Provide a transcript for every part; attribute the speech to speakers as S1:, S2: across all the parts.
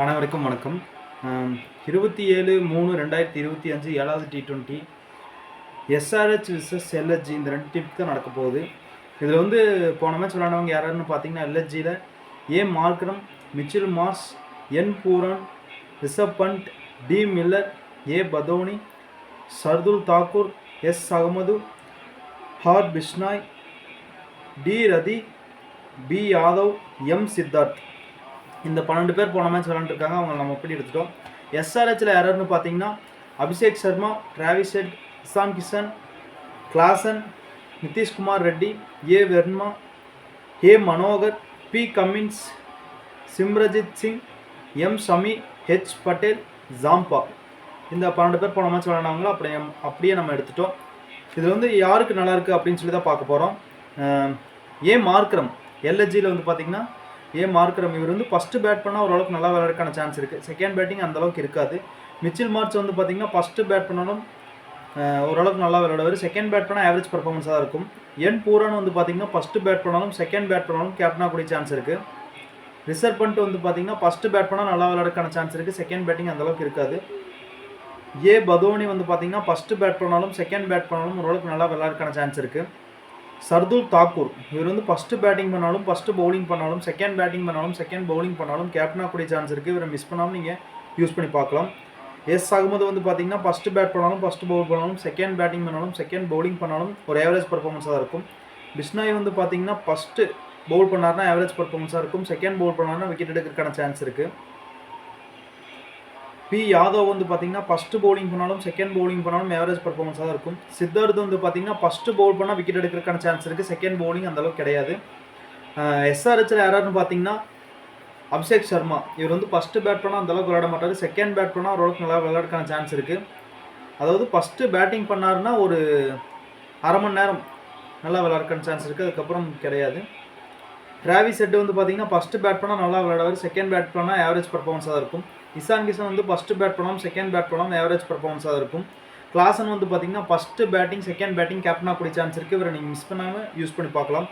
S1: அனைவருக்கும் வணக்கம். இருபத்தி ஏழு மூணு ரெண்டாயிரத்தி இருபத்தி அஞ்சு ஏழாவது T twenty SRH versus LHG இந்த ரெண்டு டீம் தான் நடக்க போகுது. இதில் வந்து போன மேட்ச் விளையாண்டவங்க யாருன்னு பார்த்தீங்கன்னா எல்ஹெச்ஜியில் A Markram Mitchell Marsh N Pooran Rishabh Pant D Miller A Badoni Shardul Thakur S Ahmed R Bishnoi D Rathi P Yadav M Siddharth இந்த பன்னெண்டு பேர் போன மேட்ச் விளாண்டுருக்காங்க அவங்க நம்ம எப்படி எடுத்துட்டோம்? எஸ்ஆர்ஹெச்சில் யாருன்னு பார்த்தீங்கன்னா Abhishek Sharma Travis Head Ishan Kishan Klaasen Nitish Kumar Reddy A Verma A Manohar P Cummins Simarjeet Singh M Shami H Patel Zampa. இந்த பன்னெண்டு பேர் போன மேட்ச் விளாண்டாங்களோ அப்படியே அப்படியே நம்ம எடுத்துட்டோம். இதில் வந்து யாருக்கு நல்லா இருக்குது அப்படின்னு சொல்லி தான் பார்க்க போகிறோம் ஏ மார்க்ரம் எல்ஹெச்சியில் வந்து பார்த்தீங்கன்னா ஏ மார்க்கரம் இவர் வந்து ஃபஸ்ட்டு பேட் பண்ணால் ஓரளவுக்கு நல்லா விளையாடுறதுக்கான சான்ஸ் இருக்குது செகண்ட் பேட்டிங் அந்தளவுக்கு இருக்காது. மிச்சில் மார்ச் வந்து பார்த்திங்கன்னா ஃபஸ்ட்டு பேட் பண்ணாலும் ஓரளவுக்கு நல்லா விளையாடுவார். செகண்ட் பேட் பண்ணால் ஆவரேஜ் பர்ஃபார்மன்ஸாக தான் இருக்கும். என் பூரான் வந்து பார்த்தீங்கன்னா ஃபஸ்ட்டு பேட் பண்ணாலும் செகண்ட் பேட் பண்ணாலும் கேப்டனாக கூடிய சான்ஸ் இருக்குது ரிசர்வ் பண்ணிட்டு வந்து பார்த்தீங்கன்னா ஃபஸ்ட்டு பேட் பண்ணால் நல்லா விளையாடுறதுக்கான சான்ஸ் இருக்குது செகண்ட் பேட்டிங் அந்த அளவுக்கு இருக்காது. ஏ பதோனி வந்து பார்த்தீங்கன்னா ஃபஸ்ட்டு பேட் பண்ணாலும் செகண்ட் பேட் பண்ணாலும் ஓரளவுக்கு நல்லா விளையாடுறதுக்கான சான்ஸ் இருக்குது சர்துல் தாக்கூர். இவர் வந்து ஃபஸ்ட்டு பேட்டிங் பண்ணாலும் ஃபஸ்ட்டு பவுலிங் பண்ணாலும் செகண்ட் பேட்டிங் பண்ணாலும் செகண்ட் பவுலிங் பண்ணாலும் கேப்டனாக கூடிய சான்ஸ் இருக்குது இவரை மிஸ் பண்ணாமல் நீங்கள் யூஸ் பண்ணி பார்க்கலாம். எஸ் அகமது வந்து பார்த்தீங்கன்னா ஃபஸ்ட்டு பேட் பண்ணாலும் ஃபஸ்ட்டு பவுல் பண்ணாலும் செகண்ட் பேட்டிங் பண்ணாலும் செகண்ட் பவுலிங் பண்ணாலும் ஒரு ஆவரேஜ் பர்ஃபார்மன்ஸாக தான் இருக்கும். பிஷ்னாய் வந்து பார்த்தீங்கன்னா ஃபஸ்ட்டு பவுல் பண்ணார்னா ஆவரேஜ் பர்ஃபார்மன்ஸாக இருக்கும். செகண்ட் பவுல் பண்ணார்னா விக்கெட் எடுக்கிறதுக்கான சான்ஸ் இருக்குது பி யாதவ் வந்து பார்த்தீங்கன்னா ஃபஸ்ட்டு பவுலிங் பண்ணாலும் செகண்ட் பவுலிங் பண்ணாலும் ஆவரேஜ் பர்ஃபார்மன்ஸாக தான் இருக்கும். சித்தார்த் வந்து பார்த்தீங்கன்னா ஃபஸ்ட்டு பவுல் பண்ணால் விக்கெட் எடுக்கிறதுக்கான சான்ஸ் இருக்குது செகண்ட் பவுலிங் அந்தளவுக்கு கிடையாது. எஸ்ஆர்ஹெச்சில் யாராருன்னு பார்த்தீங்கன்னா அபிஷேக் சர்மா. இவர் வந்து ஃபஸ்ட்டு பேட் பண்ணால் அந்தளவுக்கு விளையாட மாட்டார். செகண்ட் பேட் பண்ணால் ஓரளவுக்கு நல்லா விளையாடுறதுக்கான சான்ஸ் இருக்குது அதாவது ஃபஸ்ட்டு பேட்டிங் பண்ணாருன்னா ஒரு அரை மணி நேரம் நல்லா விளையாடுறதுக்கான சான்ஸ் இருக்குது அதுக்கப்புறம் கிடையாது. டிராவிஸ் ஹெட் வந்து பார்த்தீங்கன்னா ஃபஸ்ட்டு பேட் பண்ணால் நல்லா விளையாடுவார். செகண்ட் பேட் பண்ணால் ஆவரேஜ் பர்ஃபார்மன்ஸாக இருக்கும். இசான் கிஷன் வந்து ஃபஸ்ட்டு பேட் பண்ணாலும் செகண்ட் பேட் பண்ணாலும் ஆவரேஜ் பர்ஃபார்மன்ஸாக இருக்கும். கிளாசன் வந்து பார்த்தீங்கன்னா ஃபஸ்ட்டு பேட்டிங் செகண்ட் பேட்டிங் கேப்டனாக கூடிய சான்ஸ் இருக்குது இவரை நீங்கள் மிஸ் பண்ணாமல் யூஸ் பண்ணி பார்க்கலாம்.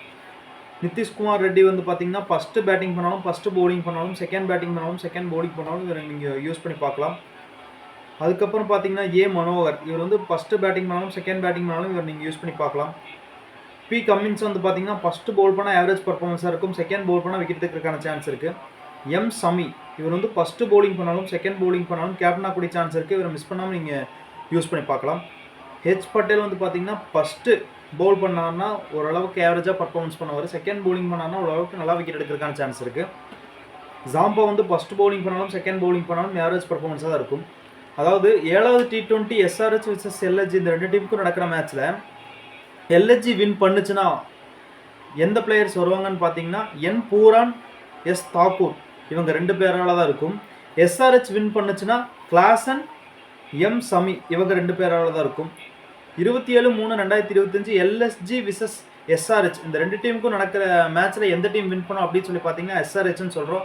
S1: நிதிஷ்குமார் ரெட்டி வந்து பார்த்தீங்கன்னா ஃபஸ்ட்டு பேட்டிங் பண்ணாலும் ஃபஸ்ட்டு பவுலிங் பண்ணாலும் செகண்ட் பேட்டிங் பண்ணாலும் செகண்ட் பவுலிங் பண்ணாலும் இவரை நீங்கள் யூஸ் பண்ணி பார்க்கலாம். அதுக்கப்புறம் பார்த்தீங்கன்னா ஏ மனோகர். இவர் வந்து ஃபஸ்ட்டு பேட்டிங் பண்ணாலும் செகண்ட் பேட்டிங் பண்ணாலும் இவர் நீங்கள் யூஸ் பண்ணி பார்க்கலாம். பி கம்மின்ஸ் வந்து பார்த்தீங்கன்னா ஃபஸ்ட்டு பவுல் பண்ணால் ஆவரேஜ் பர்ஃபார்மன்ஸாக இருக்கும். செகண்ட் பவுல் பண்ணால் விக்கெட் எடுக்கிறதுக்கான சான்ஸ் இருக்குது எம் சமி இவர் வந்து ஃபஸ்ட்டு பவுலிங் பண்ணாலும் செகண்ட் பவுலிங் பண்ணாலும் கேப்டனாக கூடிய சான்ஸ் இருக்குது இவரை மிஸ் பண்ணாமல் நீங்கள் யூஸ் பண்ணி பார்க்கலாம். ஹெச் பட்டேல் வந்து பார்த்தீங்கன்னா ஃபஸ்ட்டு பவுல் பண்ணார்னா ஓரளவுக்கு ஆவரேஜாக பர்ஃபார்மன்ஸ் பண்ணுவார். செகண்ட் பவுலிங் பண்ணார்னா ஓரளவுக்கு நல்லா விக்கெட் எடுக்கிறதுக்கான சான்ஸ் இருக்குது ஜாம்பா வந்து ஃபஸ்ட்டு பவுலிங் பண்ணாலும் செகண்ட் பவுலிங் பண்ணாலும் ஆவரேஜ் பர்ஃபார்மன்ஸாக தான் இருக்கும். அதாவது ஏழாவது T twenty SRH versus LH இந்த ரெண்டு டீமுக்கும் நடக்கிற மேட்ச்சில் எல்ஹெச்சி வின் பண்ணுச்சுன்னா எந்த பிளேயர்ஸ் வருவாங்கன்னு பார்த்தீங்கன்னா என் பூரான் எஸ் தாக்கூர் இவங்க ரெண்டு பேரால் தான் இருக்கும். எஸ்ஆர்ஹெச் வின் பண்ணுச்சுன்னா கிளாசன் எம் சமி இவங்க ரெண்டு பேரால் தான் இருக்கும். இருபத்தி ஏழு மூணு ரெண்டாயிரத்தி இருபத்தஞ்சு எல்எஸ்ஜி விசஸ் எஸ்ஆர்ஹெச் இந்த ரெண்டு டீமுக்கும் நடக்கிற மேட்ச்சில் எந்த டீம் வின் பண்ணும் அப்படின்னு சொல்லி பார்த்தீங்கன்னா எஸ்ஆர்ஹெச்னு சொல்கிறோம்